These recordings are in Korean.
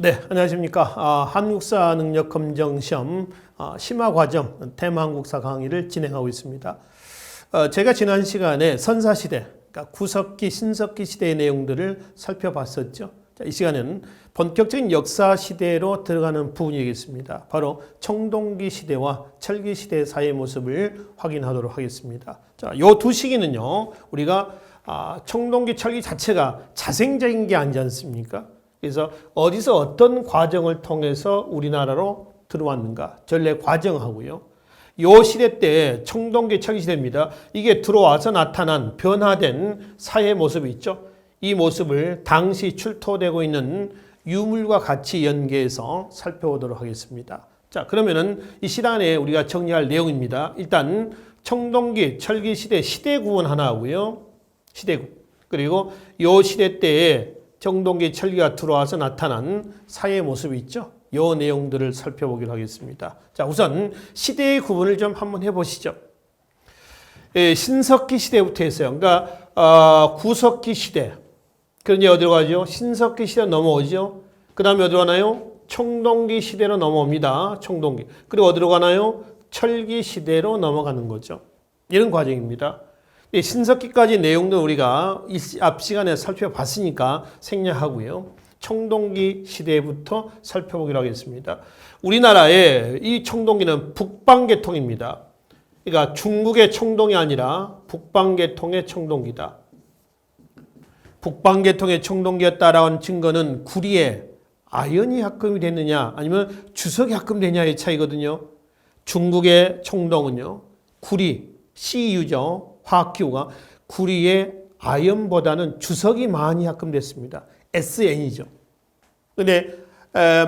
네, 안녕하십니까. 아, 한국사 능력 검정 시험 아, 심화 과정 테마 한국사 강의를 진행하고 있습니다. 어, 제가 지난 시간에 선사 시대, 그러니까 구석기, 신석기 시대의 내용들을 살펴봤었죠. 자, 이 시간에는 본격적인 역사 시대로 들어가는 부분이겠습니다. 바로 청동기 시대와 철기 시대 사이의 모습을 확인하도록 하겠습니다. 자, 요 두 시기는요, 우리가 아, 청동기, 철기 자체가 자생적인 게 아니지 않습니까? 그래서 어디서 어떤 과정을 통해서 우리나라로 들어왔는가 전례 과정하고요. 요 시대 때 청동기 철기 시대입니다. 이게 들어와서 나타난 변화된 사회 모습이 있죠. 이 모습을 당시 출토되고 있는 유물과 같이 연계해서 살펴보도록 하겠습니다. 자, 그러면은 이 시간에 우리가 정리할 내용입니다. 일단 청동기 철기 시대 시대 구원 하나 하고요. 시대 구 그리고 요 시대 때에 정동기 철기가 들어와서 나타난 사회 모습이 있죠. 요 내용들을 살펴보기로 하겠습니다. 자, 우선 시대의 구분을 좀 한번 해보시죠. 예, 신석기 시대부터 했어요. 그러니까 어, 구석기 시대. 이제 어디로 가죠? 신석기 시대 넘어오죠. 그 다음에 어디로 가나요? 청동기 시대로 넘어옵니다. 청동기. 그리고 어디로 가나요? 철기 시대로 넘어가는 거죠. 이런 과정입니다. 이 신석기까지 내용도 우리가 앞 시간에 살펴봤으니까 생략하고요. 청동기 시대부터 살펴보기로 하겠습니다. 우리나라의 이 청동기는 북방계통입니다. 그러니까 중국의 청동이 아니라 북방계통의 청동기다. 북방계통의 청동기였다라는 증거는 구리에 아연이 합금이 됐느냐 아니면 주석이 합금되냐의 차이거든요. 중국의 청동은요. 구리, CU죠. 화학기후가 구리의 아연보다는 주석이 많이 합금됐습니다. SN이죠. 근데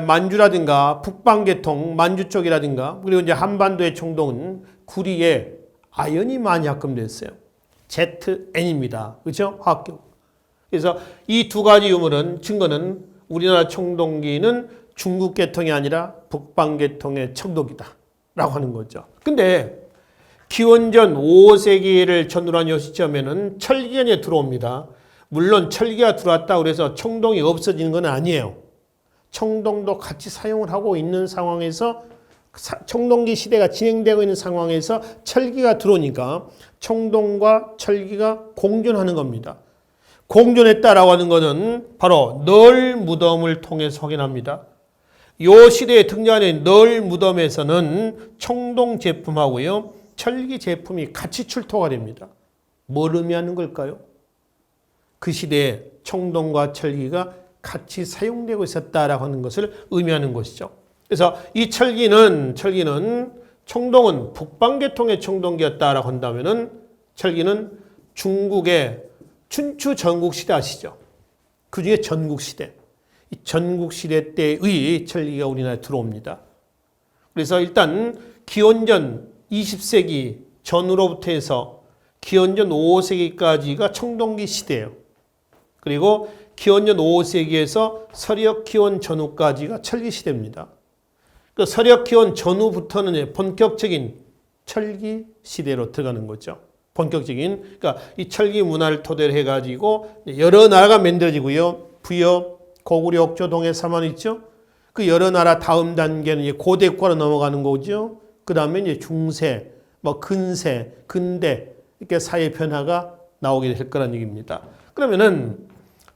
만주라든가 북방계통, 만주 쪽이라든가 그리고 이제 한반도의 청동은 구리에 아연이 많이 합금됐어요. ZN입니다. 그렇죠? 화학기후. 그래서 이 두 가지 유물은 증거는 우리나라 청동기는 중국 계통이 아니라 북방 계통의 청동기다. 라고 하는 거죠. 근데 기원전 5세기를 전후로 한 시점에는 철기전에 들어옵니다. 물론 철기가 들어왔다 그래서 청동이 없어지는 건 아니에요. 청동도 같이 사용을 하고 있는 상황에서 청동기 시대가 진행되고 있는 상황에서 철기가 들어오니까 청동과 철기가 공존하는 겁니다. 공존했다라고 하는 것은 바로 널 무덤을 통해서 확인합니다. 요 시대에 등장하는 널 무덤에서는 청동 제품하고요. 철기 제품이 같이 출토가 됩니다. 뭘 의미하는 걸까요? 그 시대에 청동과 철기가 같이 사용되고 있었다라고 하는 것을 의미하는 것이죠. 그래서 이 철기는 철기는 청동은 북방계통의 청동기였다라고 한다면은 철기는 중국의 춘추 전국 시대 아시죠? 그 중에 전국 시대. 이 전국 시대 때의 철기가 우리나라에 들어옵니다. 그래서 일단 기원전 20세기 전후로부터 해서 기원전 5세기까지가 청동기 시대예요. 그리고 기원전 5세기에서 서력 기원 전후까지가 철기 시대입니다. 그 서력 기원 전후부터는 본격적인 철기 시대로 들어가는 거죠. 본격적인 그러니까 이 철기 문화를 토대로 해가지고 여러 나라가 만들어지고요. 부여, 고구려, 옥조, 동해, 삼환 있죠. 그 여러 나라 다음 단계는 고대과로 넘어가는 거죠. 그 다음에 이제 중세, 뭐 근세, 근대 이렇게 사회 변화가 나오게 될 거란 얘기입니다. 그러면은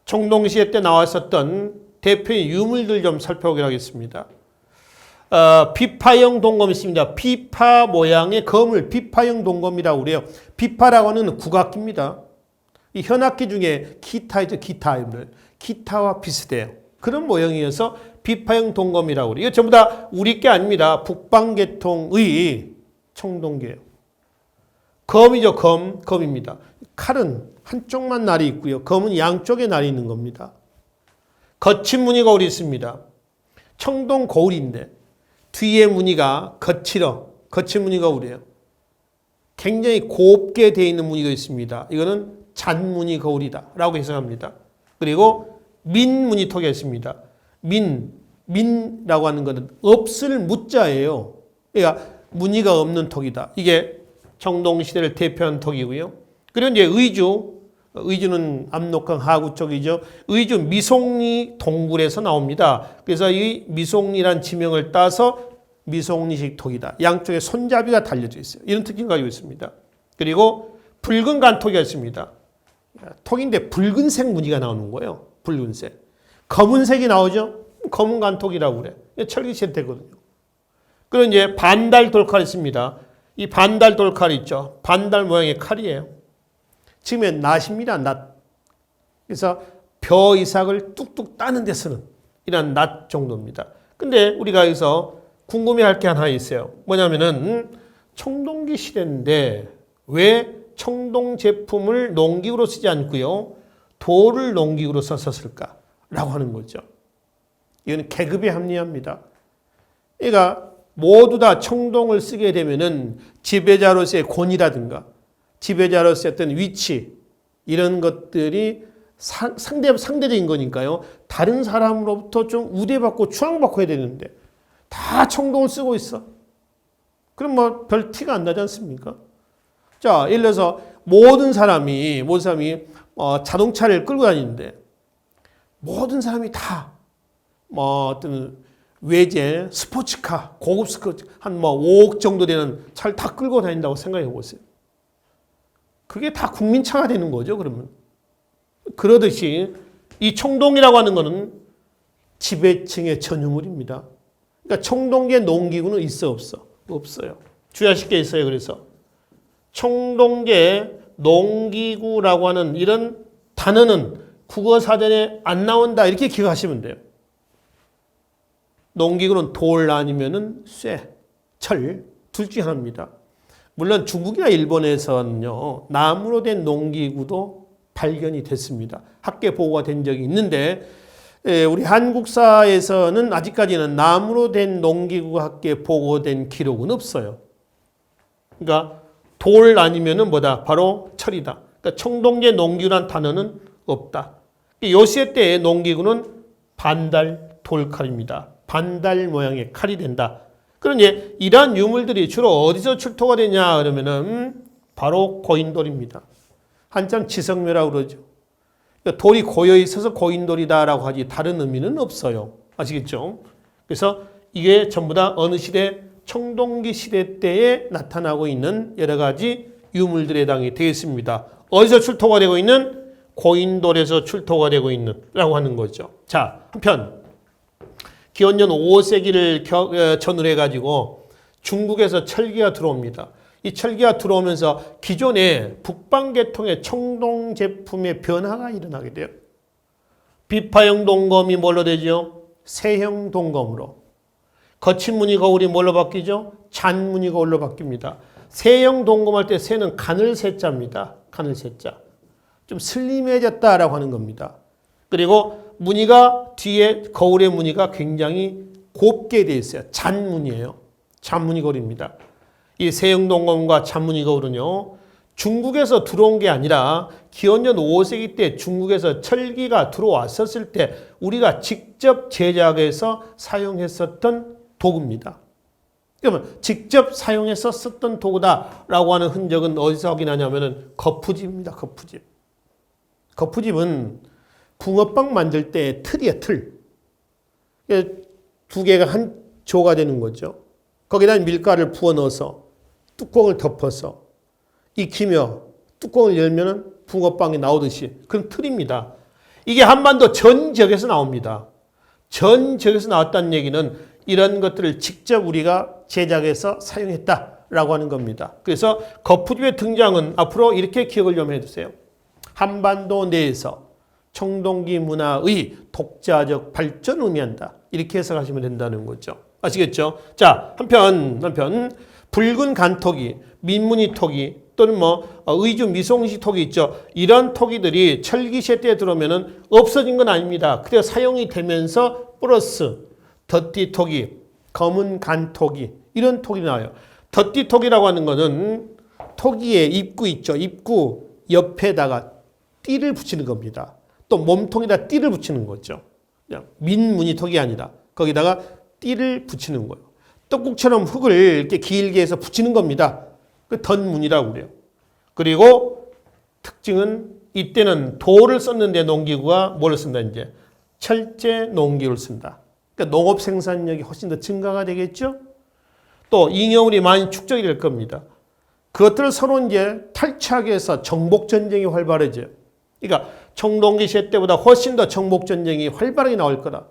청동시대 때 나왔었던 대표의 유물들 좀 살펴보기로 하겠습니다. 어, 비파형 동검이 있습니다. 비파 모양의 검을 비파형 동검이라고 그래요. 비파라고 하는 국악기입니다. 이 현악기 중에 기타이죠. 기타들. 기타와 비슷해요. 그런 모형이어서 비파형 동검이라고 그래요. 이거 전부 다 우리 게 아닙니다. 북방계통의 청동기예요. 검이죠. 검. 검입니다. 칼은 한쪽만 날이 있고요. 검은 양쪽에 날이 있는 겁니다. 거친 무늬가 우리 있습니다. 청동 거울인데 뒤에 무늬가 거칠어. 거친 무늬가 우리예요. 굉장히 곱게 되어 있는 무늬가 있습니다. 이거는 잔무늬 거울이다. 라고 해석합니다. 그리고 민무늬 턱이 있습니다. 민, 민라고 하는 것은 없을 무자예요. 그러니까 무늬가 없는 턱이다. 이게 청동시대를 대표한 턱이고요. 그리고 이제 의주, 의주는 압록강 하구 쪽이죠. 의주 미송리 동굴에서 나옵니다. 그래서 이 미송리란 지명을 따서 미송리식 톡이다. 양쪽에 손잡이가 달려져 있어요. 이런 특징을 가지고 있습니다. 그리고 붉은 간톡이 있습니다. 톡인데 붉은색 무늬가 나오는 거예요. 붉은색. 검은색이 나오죠? 검은 간톡이라고 그래. 철기시대 되거든요. 그리고 이제 반달 돌칼 있습니다. 이 반달 돌칼 있죠? 반달 모양의 칼이에요. 지금의 낫입니다, 낫. 그래서 벼 이삭을 뚝뚝 따는 데 쓰는 이런 낫 정도입니다. 근데 우리가 여기서 궁금해할 게 하나 있어요. 뭐냐면은 청동기 시대인데 왜 청동 제품을 농기구로 쓰지 않고요 돌을 농기구로 썼을까 라고 하는 거죠. 이건 계급에 합리합니다. 그러니까 모두 다 청동을 쓰게 되면은 지배자로서의 권위라든가 지배자로서의 어떤 위치 이런 것들이 상, 상대 상대적인 거니까요. 다른 사람으로부터 좀 우대받고 추앙받고 해야 되는데 다 청동을 쓰고 있어. 그럼 뭐 별 티가 안 나지 않습니까? 자, 예를 들어서 모든 사람이 모든 사람이 어, 자동차를 끌고 다니는데 모든 사람이 다 뭐 어떤 외제 스포츠카 고급 스포츠 한뭐 5억 정도 되는 차를 다 끌고 다닌다고 생각해 보세요. 그게 다 국민차가 되는 거죠, 그러면. 그러듯이 이 청동이라고 하는 거는 지배층의 전유물입니다. 그러니까 청동계 농기구는 있어 없어? 없어요. 주의하실 있어요. 그래서 청동계 농기구라고 하는 이런 단어는 국어 사전에 안 나온다 이렇게 기억하시면 돼요. 농기구는 돌 아니면은 쇠, 철, 둘 중에 하나입니다. 물론 중국이나 일본에서는요, 나무로 된 농기구도 발견이 됐습니다. 학계 보고가 된 적이 있는데, 예, 우리 한국사에서는 아직까지는 나무로 된 농기구 학계 보고된 기록은 없어요. 그러니까 돌 아니면은 뭐다? 바로 철이다. 그러니까 청동계 농기구란 단어는 없다. 요시에 때의 농기구는 반달 돌칼입니다. 반달 모양의 칼이 된다. 그런데 이러한 유물들이 주로 어디서 출토가 되냐 그러면은 음, 바로 고인돌입니다. 한참 지성묘라고 그러죠. 그러니까 돌이 고여 있어서 고인돌이다라고 하지 다른 의미는 없어요. 아시겠죠? 그래서 이게 전부 다 어느 시대 청동기 시대 때에 나타나고 있는 여러 가지 유물들에 해당이 되겠습니다. 어디서 출토가 되고 있는 고인돌에서 출토가 되고 있는 라고 하는 거죠. 자, 한편 기원전 5세기를 어, 전후로 해가지고 중국에서 철기가 들어옵니다. 이 철기가 들어오면서 기존의 북방계통의 청동 제품의 변화가 일어나게 돼요. 비파형 동검이 뭘로 되죠? 세형 동검으로. 거친 무늬 거울이 뭘로 바뀌죠? 잔 무늬 거울로 바뀝니다. 세형 동검할 때 세는 간을 세자입니다. 간을 세자. 좀 슬림해졌다라고 하는 겁니다. 그리고 무늬가 뒤에 거울의 무늬가 굉장히 곱게 되어 있어요. 잔무늬예요. 잔무늬 거울입니다. 이 세영동검과 잔무늬 거울은요. 중국에서 들어온 게 아니라 기원전 5세기 때 중국에서 철기가 들어왔었을 때 우리가 직접 제작해서 사용했었던 도구입니다. 그러면 직접 사용해서 썼던 도구다라고 하는 흔적은 어디서 확인하냐면은 거푸집입니다. 거푸집. 거푸집은 붕어빵 만들 때 틀이야, 틀. 두 개가 한 조가 되는 거죠. 거기다 밀가루를 부어 넣어서 뚜껑을 덮어서 익히며 뚜껑을 열면은 붕어빵이 나오듯이 그런 틀입니다. 이게 한반도 전 지역에서 나옵니다. 전 지역에서 나왔다는 얘기는 이런 것들을 직접 우리가 제작해서 사용했다라고 하는 겁니다. 그래서 거푸집의 등장은 앞으로 이렇게 기억을 좀 해두세요. 한반도 내에서 청동기 문화의 독자적 발전을 의미한다. 이렇게 해석하시면 된다는 거죠. 아시겠죠? 자, 한편, 한편, 붉은 간토기, 민무늬 토기, 또는 뭐, 어, 의주 미송시 토기 있죠. 이런 토기들이 철기시대 때 들어오면은 없어진 건 아닙니다. 그래 사용이 되면서 플러스 덧띠 토기, 검은 간 토기, 이런 토기 나와요. 덧띠 토기라고 하는 거는 토기의 입구 있죠. 입구 옆에다가 띠를 붙이는 겁니다. 또 몸통에다 띠를 붙이는 거죠. 그냥 민무늬턱이 아니라 거기다가 띠를 붙이는 거예요. 떡국처럼 흙을 이렇게 길게 해서 붙이는 겁니다. 그 덧무늬라고 그래요. 그리고 특징은 이때는 돌을 썼는데 농기구가 뭘 쓴다 이제 철제 농기를 쓴다. 그러니까 농업 생산력이 훨씬 더 증가가 되겠죠. 또 잉여물이 많이 축적이 될 겁니다. 그것들을 서로 이제 탈취하기 위해서 정복 전쟁이 활발해져요. 그러니까 청동기 시대 때보다 훨씬 더 정복 전쟁이 활발하게 나올 거다.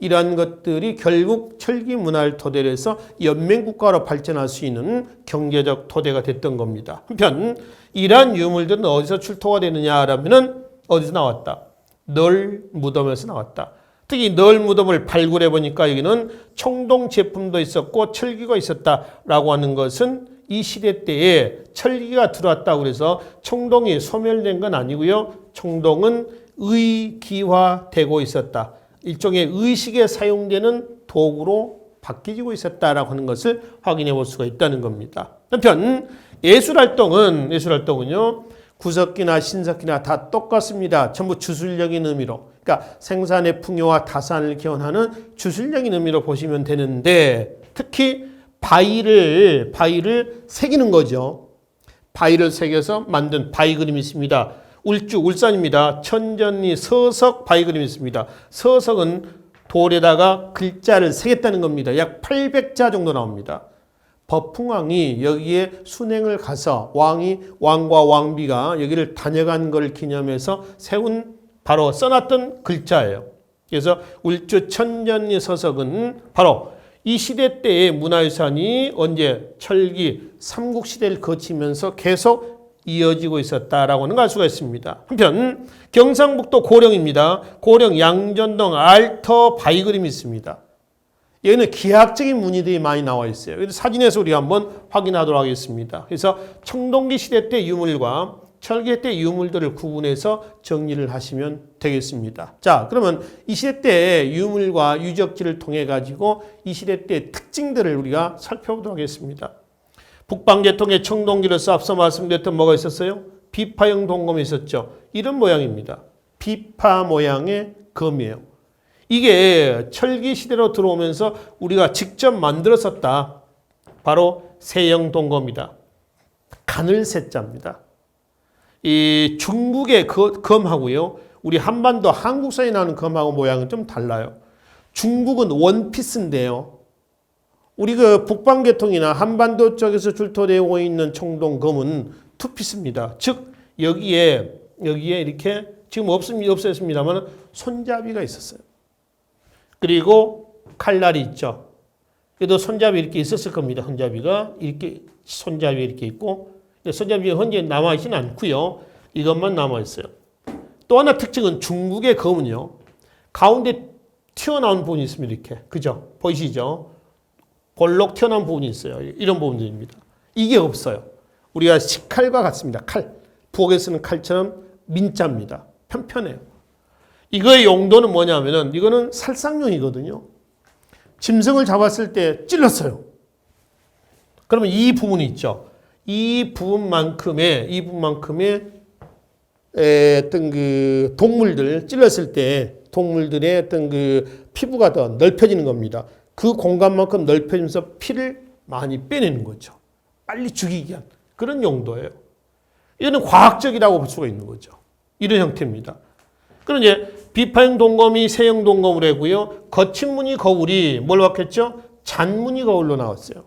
이러한 것들이 결국 철기 문화를 토대로 해서 연맹 국가로 발전할 수 있는 경제적 토대가 됐던 겁니다. 한편 이러한 유물들은 어디서 출토가 되느냐라면은 어디서 나왔다. 널 무덤에서 나왔다. 특히 널 무덤을 발굴해 보니까 여기는 청동 제품도 있었고 철기가 있었다라고 하는 것은 이 시대 때에 철기가 들어왔다고 그래서 청동이 소멸된 건 아니고요. 청동은 의기화되고 있었다. 일종의 의식에 사용되는 도구로 바뀌고 있었다라고 하는 것을 확인해 볼 수가 있다는 겁니다. 한편 예술 활동은 예술 활동은요. 구석기나 신석기나 다 똑같습니다. 전부 주술적인 의미로. 그러니까 생산의 풍요와 다산을 기원하는 주술적인 의미로 보시면 되는데 특히 바위를 바위를 새기는 거죠. 바위를 새겨서 만든 바위 그림이 있습니다. 울주 울산입니다. 천전리 서석 바위 그림이 있습니다. 서석은 돌에다가 글자를 새겼다는 겁니다. 약 800자 정도 나옵니다. 법풍왕이 여기에 순행을 가서 왕이 왕과 왕비가 여기를 다녀간 걸 기념해서 세운 바로 써놨던 글자예요. 그래서 울주 천전리 서석은 바로 이 시대 때의 문화유산이 언제 철기 삼국 시대를 거치면서 계속 이어지고 있었다라고 하는 걸 알 수가 있습니다. 한편 경상북도 고령입니다. 고령 양전동 알터 바위 그림이 있습니다. 여기는 기하학적인 무늬들이 많이 나와 있어요. 그래서 사진에서 우리가 한번 확인하도록 하겠습니다. 그래서 청동기 시대 때 유물과 철기 때 유물들을 구분해서 정리를 하시면 되겠습니다. 자, 그러면 이 시대 때 유물과 유적지를 통해 가지고 이 시대 때 특징들을 우리가 살펴보도록 하겠습니다. 북방계통의 청동기로서 앞서 말씀드렸던 뭐가 있었어요? 비파형 동검이 있었죠. 이런 모양입니다. 비파 모양의 검이에요. 이게 철기 시대로 들어오면서 우리가 직접 만들었었다. 바로 세형 동검이다. 가늘 세자입니다. 이 중국의 그 검하고요. 우리 한반도 한국사에 나오는 검하고 모양은 좀 달라요. 중국은 원피스인데요. 우리 그 북방계통이나 한반도 쪽에서 출토되고 있는 청동검은 투피스입니다. 즉 여기에 여기에 이렇게 지금 없습니다 없었습니다만 손잡이가 있었어요. 그리고 칼날이 있죠. 그래도 손잡이 이렇게 있었을 겁니다. 손잡이가 이렇게 손잡이 이렇게 있고 손잡이가 현재 남아 있지는 않고요. 이것만 남아 있어요. 또 하나 특징은 중국의 검은요. 가운데 튀어나온 부분이 있습니다. 이렇게 그죠? 보이시죠? 볼록 튀어나온 부분이 있어요. 이런 부분들입니다. 이게 없어요. 우리가 식칼과 같습니다. 칼. 부엌에 쓰는 칼처럼 민자입니다. 편편해요. 이거의 용도는 뭐냐면은 이거는 살상용이거든요. 짐승을 잡았을 때 찔렀어요. 그러면 이 부분이 있죠. 이 부분만큼의 이 부분만큼의 에, 어떤 그 동물들 찔렀을 때 동물들의 어떤 그 피부가 더 넓혀지는 겁니다. 그 공간만큼 넓혀지면서 피를 많이 빼내는 거죠. 빨리 죽이기 위한 그런 용도예요. 이거는 과학적이라고 볼 수가 있는 거죠. 이런 형태입니다. 그럼 이제 비파형 동검이 세형 동검을 하고요. 거친 무늬 거울이 뭘 봤겠죠? 잔무늬 거울로 나왔어요.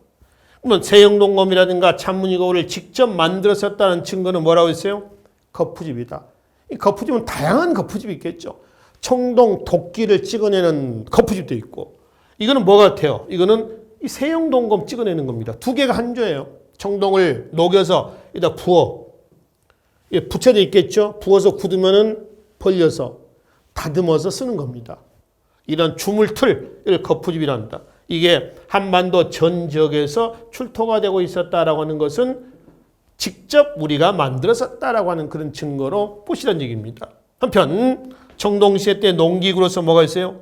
그러면 세형 동검이라든가 잔무늬 거울을 직접 만들었었다는 증거는 뭐라고 했어요? 거푸집이다. 이 거푸집은 다양한 거푸집이 있겠죠. 청동 도끼를 찍어내는 거푸집도 있고 이거는 뭐 같아요? 이거는 이 세형 동검 찍어내는 겁니다. 두 개가 한 조예요. 청동을 녹여서 여기다 부어 예, 붙여져 있겠죠. 부어서 굳으면은 벌려서 다듬어서 쓰는 겁니다. 이런 주물틀을 거푸집이란다. 이게 한반도 전 지역에서 출토가 되고 있었다라고 하는 것은 직접 우리가 만들었었다라고 하는 그런 증거로 보시란 얘기입니다. 한편 청동시대 때 농기구로서 뭐가 있어요?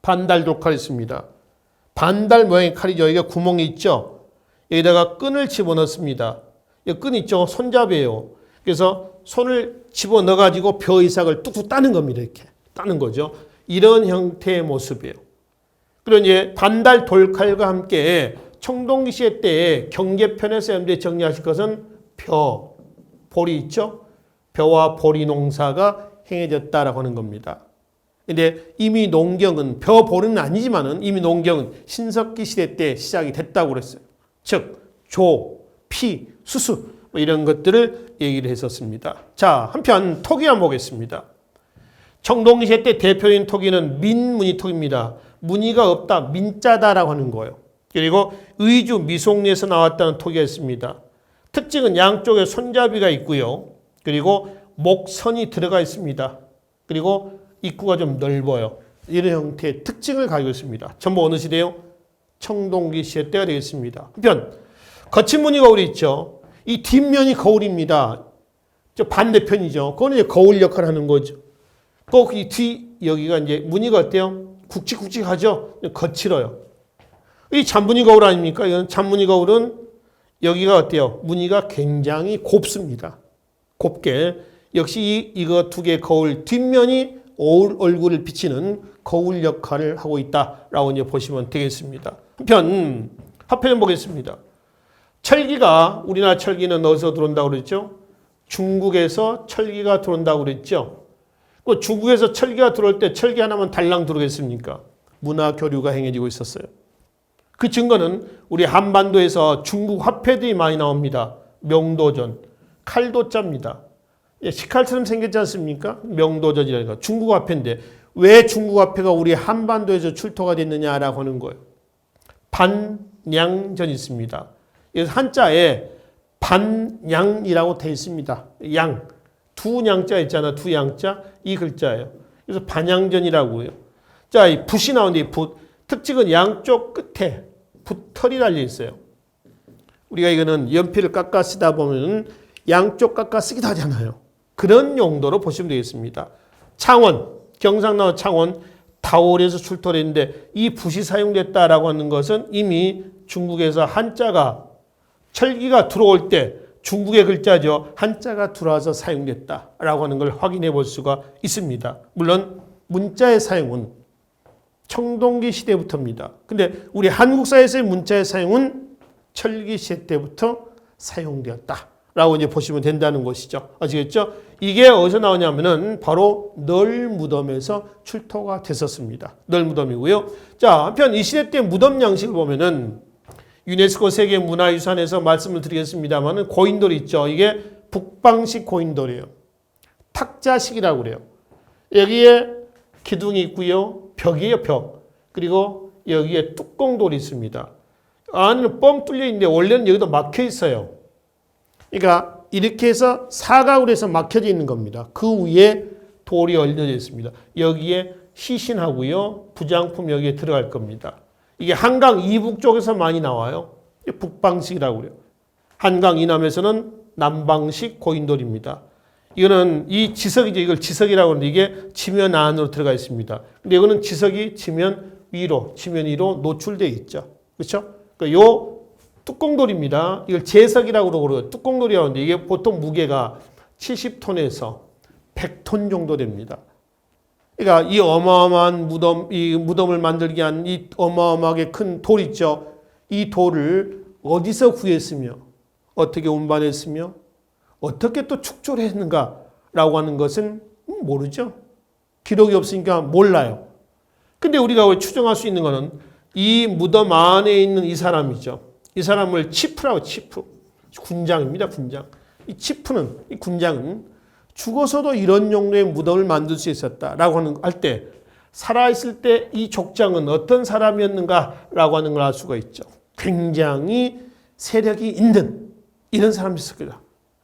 반달 돌칼이 있습니다. 반달 모양의 칼이죠. 이게 구멍이 있죠. 여기다가 끈을 집어넣습니다. 이 끈 있죠. 손잡이에요. 그래서 손을 집어 넣어가지고 벼 이삭을 뚝뚝 따는 겁니다. 이렇게 따는 거죠. 이런 형태의 모습이에요. 그리고 이제 반달 돌칼과 함께 청동기 시대 때 경계편에서 염두에 정리하실 것은 벼, 볼이 있죠. 벼와 보리 농사가 행해졌다라고 하는 겁니다. 근데 이미 농경은 벼 보리는 아니지만은 이미 농경은 신석기 시대 때 시작이 됐다고 그랬어요. 즉, 조, 피, 수수 뭐 이런 것들을 얘기를 했었습니다. 자, 한편 토기 한번 보겠습니다. 청동기 시대 때 대표인 토기는 민무늬 토기입니다. 무늬가 없다, 민자다라고 하는 거예요. 그리고 의주 미송리에서 나왔다는 토기가 있습니다. 특징은 양쪽에 손잡이가 있고요. 그리고 목선이 들어가 있습니다. 그리고 입구가 좀 넓어요. 이런 형태의 특징을 가지고 있습니다. 전부 어느 시대요? 청동기 시대 때가 되겠습니다. 한편 거친 무늬 거울이 있죠. 이 뒷면이 거울입니다. 저 반대편이죠. 그거는 이제 거울 역할을 하는 거죠. 꼭이뒤 여기가 이제 무늬가 어때요? 굵직굵직하죠. 거칠어요. 이 잔무늬 거울 아닙니까? 이건 잔무늬 거울은 여기가 어때요? 무늬가 굉장히 곱습니다. 곱게 역시 이, 이거 두 개 거울 뒷면이 얼- 얼굴을 비치는 거울 역할을 하고 있다라고 이제 보시면 되겠습니다. 한편 화편 보겠습니다. 철기가 우리나라 철기는 어디서 들어온다고 그랬죠? 중국에서 철기가 들어온다고 그랬죠. 그 중국에서 철기가 들어올 때 철기 하나만 달랑 들어오겠습니까? 문화 교류가 행해지고 있었어요. 그 증거는 우리 한반도에서 중국 화폐들이 많이 나옵니다. 명도전, 칼도자입니다. 예, 식칼처럼 생겼지 않습니까? 명도전이라는 거. 중국 화폐인데 왜 중국 화폐가 우리 한반도에서 출토가 됐느냐라고 하는 거예요. 반양전이 있습니다. 그래서 한자에 반양이라고 되어 있습니다. 양. 두 양자 있잖아. 두 양자. 이 글자예요. 그래서 반양전이라고 해요. 자, 이 붓이 나오는데 이 붓. 특징은 양쪽 끝에 붓털이 달려 있어요. 우리가 이거는 연필을 깎아 쓰다 보면 양쪽 깎아 쓰기도 하잖아요. 그런 용도로 보시면 되겠습니다. 창원, 경상도 창원 다올에서 출토했는데 이 붓이 사용됐다라고 하는 것은 이미 중국에서 한자가 철기가 들어올 때 중국의 글자죠. 한자가 들어와서 사용됐다라고 하는 걸 확인해 볼 수가 있습니다. 물론 문자의 사용은 청동기 시대부터입니다. 근데 우리 한국사에서의 문자의 사용은 철기 시대 때부터 사용되었다 라고 이제 보시면 된다는 것이죠. 아시겠죠? 이게 어디서 나오냐면은 바로 널 무덤에서 출토가 됐었습니다. 널 무덤이고요. 자, 한편 이 시대 때 무덤 양식을 보면은 유네스코 세계 문화유산에서 말씀을 드리겠습니다만은 고인돌 있죠. 이게 북방식 고인돌이에요. 탁자식이라고 그래요. 여기에 기둥이 있고요. 벽이에요, 벽. 그리고 여기에 뚜껑돌이 있습니다. 안에는 뻥 뚫려 있는데 원래는 여기도 막혀 있어요. 그러니까 이렇게 해서 사각으로 해서 막혀져 있는 겁니다. 그 위에 돌이 얹어져 있습니다. 여기에 시신하고요. 부장품 여기에 들어갈 겁니다. 이게 한강 이북 쪽에서 많이 나와요. 북방식이라고 그래요. 한강 이남에서는 남방식 고인돌입니다. 이거는 이 지석이죠. 이걸 지석이라고 하는데 이게 지면 안으로 들어가 있습니다. 근데 이거는 지석이 지면 위로, 지면 위로 노출되어 있죠. 그렇죠? 그러니까 요 뚜껑돌입니다. 이걸 제석이라고 그러고요. 뚜껑돌이라고 하는데 이게 보통 무게가 70톤에서 100톤 정도 됩니다. 그러니까 이 어마어마한 무덤, 이 무덤을 만들기 위한 이 어마어마하게 큰 돌 있죠. 이 돌을 어디서 구했으며 어떻게 운반했으며 어떻게 또 축조를 했는가라고 하는 것은 모르죠. 기록이 없으니까 몰라요. 근데 우리가 왜 추정할 수 있는 것은 이 무덤 안에 있는 이 사람이죠. 이 사람을 치프라고 치프. 군장입니다, 군장. 이 치프는, 이 군장은 죽어서도 이런 종류의 무덤을 만들 수 있었다라고 하는 할 때 살아있을 때 이 족장은 어떤 사람이었는가라고 하는 걸 알 수가 있죠. 굉장히 세력이 있는 이런 사람이었을 거다.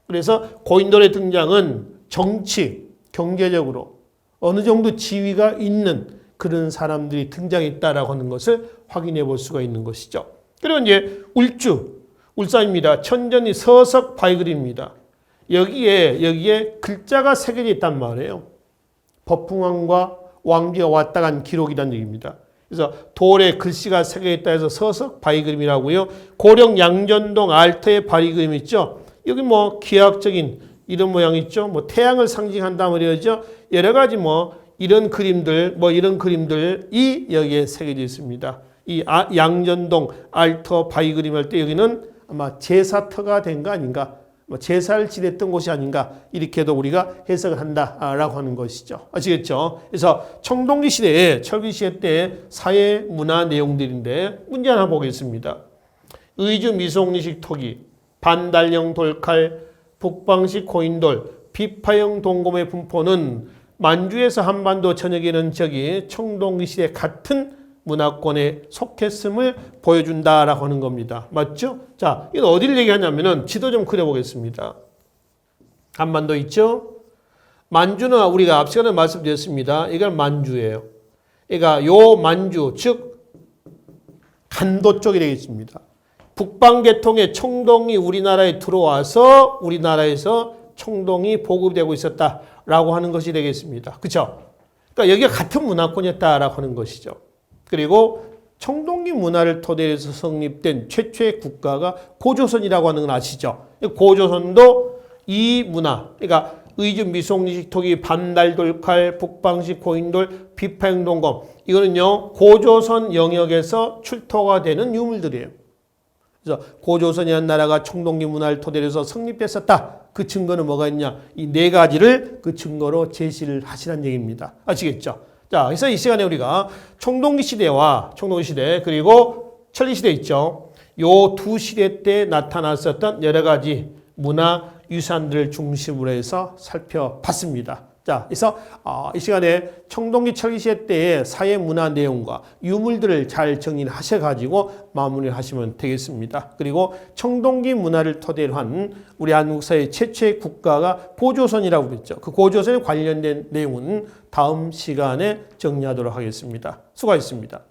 그래서 고인돌의 등장은 정치, 경제적으로 어느 정도 지위가 있는 그런 사람들이 등장했다라고 하는 것을 확인해 볼 수가 있는 것이죠. 그리고 이제 울주, 울산입니다. 천전이 서석 바위글입니다. 여기에 여기에 글자가 새겨져 있단 말이에요. 법흥왕과 왕비가 왔다 간 기록이란 얘기입니다. 그래서 돌에 글씨가 새겨 있다 해서 서석 바위그림이라고요. 고령 양전동 알터의 바위그림 있죠. 여기 뭐 기하학적인 이런 모양 있죠. 뭐 태양을 상징한다 말이죠. 여러 가지 뭐 이런 그림들 뭐 이런 그림들이 여기에 새겨져 있습니다. 이 아- 양전동 알터 바위 그림 할 때 여기는 아마 제사터가 된 거 아닌가 뭐 제사를 지냈던 곳이 아닌가 이렇게도 우리가 해석을 한다라고 하는 것이죠. 아시겠죠? 그래서 청동기 시대에 철기 시대 때 사회 문화 내용들인데 문제 하나 보겠습니다. 의주 미송리식 토기, 반달형 돌칼, 북방식 고인돌, 비파형 동검의 분포는 만주에서 한반도 전역에는 저기 청동기 시대 같은 문화권에 속했음을 보여준다라고 하는 겁니다. 맞죠? 자, 이건 어디를 얘기하냐면은 지도 좀 그려보겠습니다. 한반도 있죠? 만주는 우리가 앞 시간에 말씀드렸습니다. 이건 만주예요. 그러니까 요 만주, 즉 간도 쪽이 되겠습니다. 북방계통의 청동이 우리나라에 들어와서 우리나라에서 청동이 보급되고 있었다라고 하는 것이 되겠습니다. 그렇죠? 그러니까 여기가 같은 문화권이었다라고 하는 것이죠. 그리고 청동기 문화를 토대로 해서 성립된 최초의 국가가 고조선이라고 하는 건 아시죠? 고조선도 이 문화, 그러니까 의주 미송리식 토기 반달 돌칼 북방식 고인돌 비파행동검 이거는요 고조선 영역에서 출토가 되는 유물들이에요. 그래서 고조선이라는 나라가 청동기 문화를 토대로 해서 성립했었다. 그 증거는 뭐가 있냐? 이 네 가지를 그 증거로 제시를 하시라는 얘기입니다. 아시겠죠? 자, 그래서 이 시간에 우리가 청동기 시대와 청동기 시대 그리고 천리 시대 있죠. 요 두 시대 때 나타났었던 여러 가지 문화 유산들을 중심으로 해서 살펴봤습니다. 자, 그래서 어, 이 시간에 청동기 철기 시대 때의 사회 문화 내용과 유물들을 잘 정리를 하셔가지고 마무리를 하시면 되겠습니다. 그리고 청동기 문화를 토대로 한 우리 한국 사회 최초의 국가가 고조선이라고 그랬죠. 그 고조선에 관련된 내용은 다음 시간에 정리하도록 하겠습니다. 수고하셨습니다.